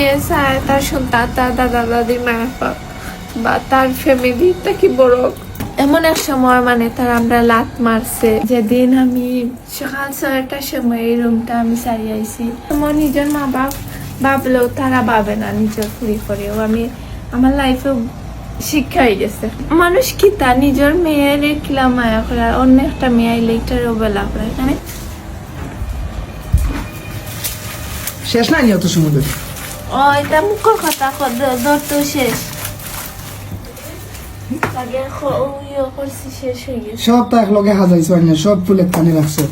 মেয়ে তার দাদা দাদির বা তার ফ্যামিলিটা কি বড়? এমন এক সময় মানে তার আমরা লাত মারছে। যেদিন আমি সকাল ছয়টার সময় এই রুমটা আমি আইছি, আমার নিজের মা বাপ ভাবলেও তারা ভাবে না নিজের ফুরি করেও। আমি, আমার লাইফে শিক্ষা হয়ে গেছে। মানুষ কি তা? নিজের মেয়ের কিলা মায়া করে অন্য একটা মেয়ে আইলে এটারও বেলা করে মানে শেষ নি সমুদ্র? ও এটা মুখের কথা ধরতো শেষ। ইয়ে করছি শেষ গেছে। সব তো একলগে হাজাইছো আইনা সব ফুলের রাখছো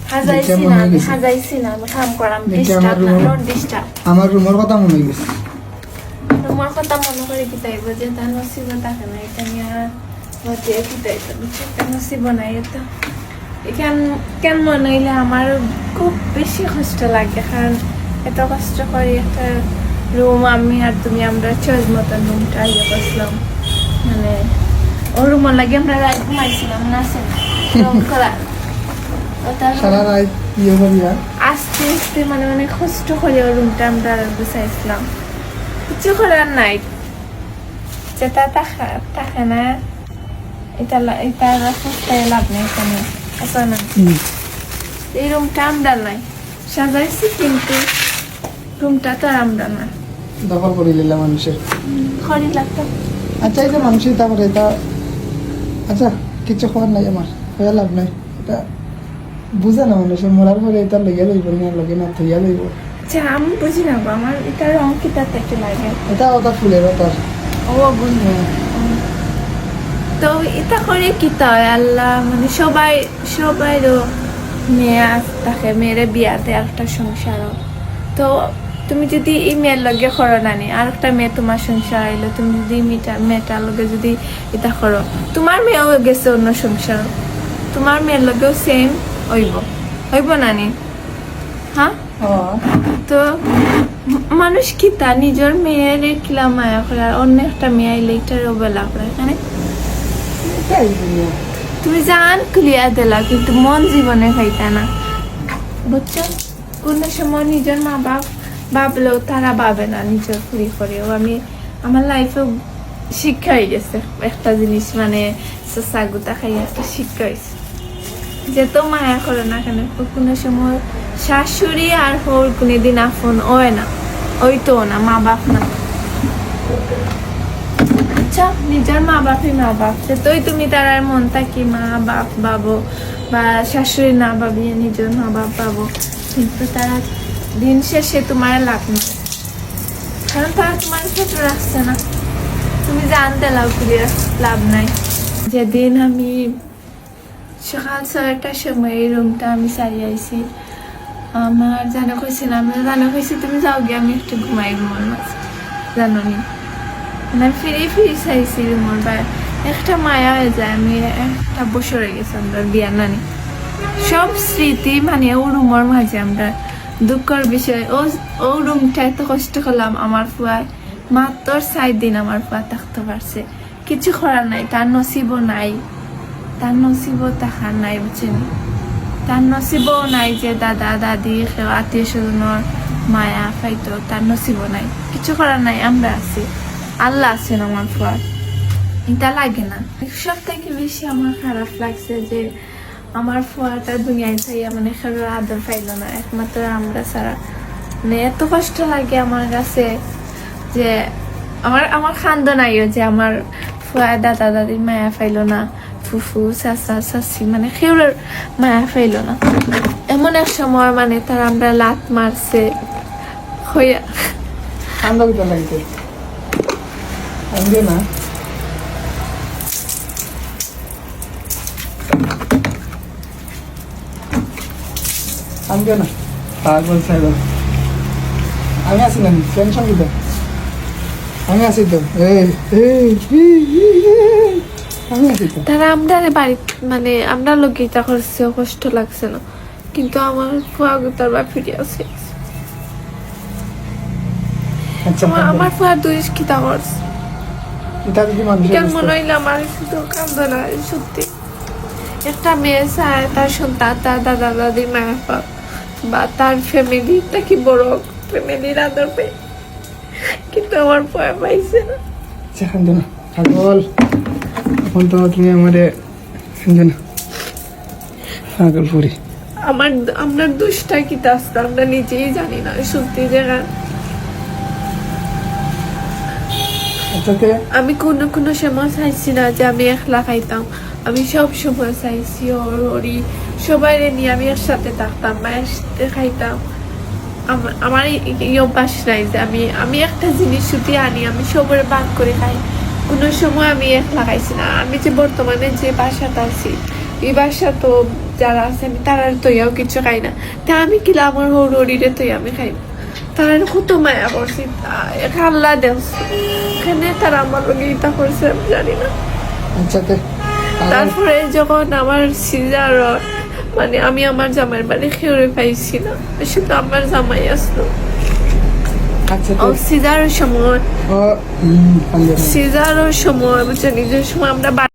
আমার রুমের কথা মনে গেছে। তোমার কথা মনে করে কি তাইব যে তার নসিব থাকে না এটা নিয়ে হতে কি তাইব এটা নসিব নাই এটা এখান কেন মনে হইলে আমার খুব বেশি কষ্ট লাগে কারণ এত কষ্ট করি একটা রুম আমি আর তুমি আমরা চয়েস মতন রুমটা ইয়ে করছিলাম মানে ও রুমের লাগে আমরা রাত ঘুমাইছিলাম না সে রুম করা। সারা রাত ইয়ে করিয়া আস্তে আস্তে মানে অনেক কষ্ট করে ওই রুমটা আমরা গুছাইছিলাম। কিছু করার নাই। যেটা টাকা টাকা না এটা এটা সস্তায় লাভ নেই এখানে। আছে না? এই রুমটা আমরা নাই। সাজাইছি কিন্তু রুমটা তো আর আমরা না। দখল করে নিলে মানুষের। আচ্ছা যে মানুষের তারপরে এটা আচ্ছা কিছু খবর নাই আমার হয়ে লাভ নাই। এটা বুঝে না মানুষের মরার পরে এটা লেগে যাইব না লগে না থইয়া যাইব আচ্ছা আমি বুঝি না গো, আমার এটা রং কিটা থেকে লাগে। এটা ওটা ফুলের ওটার ও বুঝি তো এটা করে কি হয় আল্লাহ মানে সবাই সবাইরও মেয়ে থাকে মেয়েরে বিয়াতে একটা সংসার তো তুমি যদি এই মেয়ের লগে করো নানি আর একটা মেয়ে তোমার সংসার আইলো তুমি যদি মেয়েটা মেয়েটার লগে যদি এটা করো তোমার মেয়েও গেছে অন্য সংসার। তোমার মেয়ের লগেও সেম হইব। হইব নানি? হ্যাঁ? তো মানুষ কি তা নিজের মেয়ের কিলা মায়া করে আর অন্য একটা মেয়ে আইলে এটারও বেলা করে তুমি জান ক্লিয়া দিলা কিন্তু মন জীবনে খাইতা না। বুঝছ? কোন সময় নিজের মা বাপ ভাবলেও তারা ভাবে না নিজের ফুরি করেও। আমি, আমার লাইফে শিক্ষা হয়ে গেছে। একটা জিনিস মানে সাগুতা খাই একটা শিক্ষা হয়েছে। যে তো মায়া করে না কেন, কোনো সময় শাশুড়ি আর হোর কোনোদিন আফন ওয় না ওই তো না মা বাপ না। আচ্ছা নিজের মা বাপই মা বাপ তোই তুমি তারার মন থাকি মা বাপ বাবো বা শাশুড়ি না ভাবিয়ে নিজের মা বাপ পাবো কিন্তু তারা দিন শেষে তোমার লাভ নেই। কারণ তারা তোমার ছোট রাখছে না। তুমি জানতে লাভ করিয়া লাভ নাই। যেদিন আমি সকাল ছয়টার সময় এই রুমটা আমি সারি আইছি, আমার জানা কইছিলাম জানা কইছি, তুমি যাও গিয়ে, আমি একটু ঘুমাই ঘুমার মাঝে জানো নি? মানে ফিরে ফিরে চাইছি রুমের বাইরে। একটা মায়া হয়ে যায়, আমি একটা বছর হয়ে গেছে আমরা বিয়ার নানি। সব স্মৃতি মানে ও রুমের মাঝে আমরা দুঃখের বিষয়। ও ও রুমটা এত কষ্ট করলাম আমার ফুয়ায়। মাত্র সাত দিন আমার ফুয়া থাকতে পারছে। কিছু করার নাই, তার নসিবও নাই। তার নসিবও তাহার নাই, বুঝছেন? তার নসিবও নাই যে দাদা, দাদি, কেউ আত্মীয় স্বজনের মায়া পাইতো তার নসিবও নাই। কিছু করার নাই, আমরা আছি। আল্লাহ আছেন আমার ফুয়ার এটা লাগে না। সব থেকে বেশি আমার খারাপ লাগছে যে আমার ফুয়াটা দুনিয়ায় চাইয়া মানে কারোর আদর পাইলো না। একমাত্র আমরা ছাড়া। মানে এত কষ্ট লাগে আমার কাছে যে আমার আমার খান্দ নাইও যে আমার ফুয়া দাদা দাদির মায়া পাইলো না, ফুফু, চাচা, চাচি মানে সেউরের মায়া পাইলো না। এমন এক সময় মানে তার আমরা লাত মারছে, হইয়া ঠান্ডা না। আনবে না। পাগল সাইবার আমি আছি না টেনশন দিতে আমি আছি তো। এই এই, এই, এই, এই, আমি আছি তো। তারা আমরা বাড়ি মানে আমরা লোক করছে কষ্ট লাগছে না। কিন্তু আমার ফুয়া তার বা ফিরে আছে আচ্ছা আমার- আমার ফুয়া দুই করছে কেন মনে হইলে আমার শুধু কান্দে না সত্যি। একটা মেয়ে চায় তার সন্তান তার দাদা দাদির মা বাপ। বা তার ফ্যামিলিটা কি বড় ফ্যামিলির আদর পেয়ে তো আমার ভয় পাইছে না। কান্দো না পাগল। এখন তো তুমি আমারে কান্দো না। পাগল পুরি আমার আমরা দুষ্টা কি তাস্তা আমরা নিজেই জানি না সত্যি জায়গা আমি কোনো কোনো সময় চাইছি না যে আমি একলা খাইতাম। আমি সব সময় চাইছি ওর ওরি সবাই নিয়ে আমি একসাথে থাকতাম বা একসাথে খাইতাম। আমার এই- অভ্যাস নাই যে আমি আমি একটা জিনিস শুধু আনি আমি সবার বাদ করে খাই। কোনো সময় আমি একলা খাইছি না। আমি যে বর্তমানে যে বাসাটা আছি এই বাসা তো যারা আছে আমি তারার তৈয়াও কিছু খাই না। তা আমি কিলা আমার হর হরিরে তৈ আমি খাই তারা কত মায়া করছি আল্লাহ দেওস এখানে তারা আমার লোক ইতা করছে আমি জানি না। আচ্ছা তারপরে যখন আমার সিজার মানে আমি আমার জামাইয়ের বাড়ি খেয়ে পাইছি না শুধু আমার জামাই আসলো আচ্ছা ও তে সিজারের সময় ও হুম কান্দো না সিজারের সময় বুঝছ নিজের সময় আমরা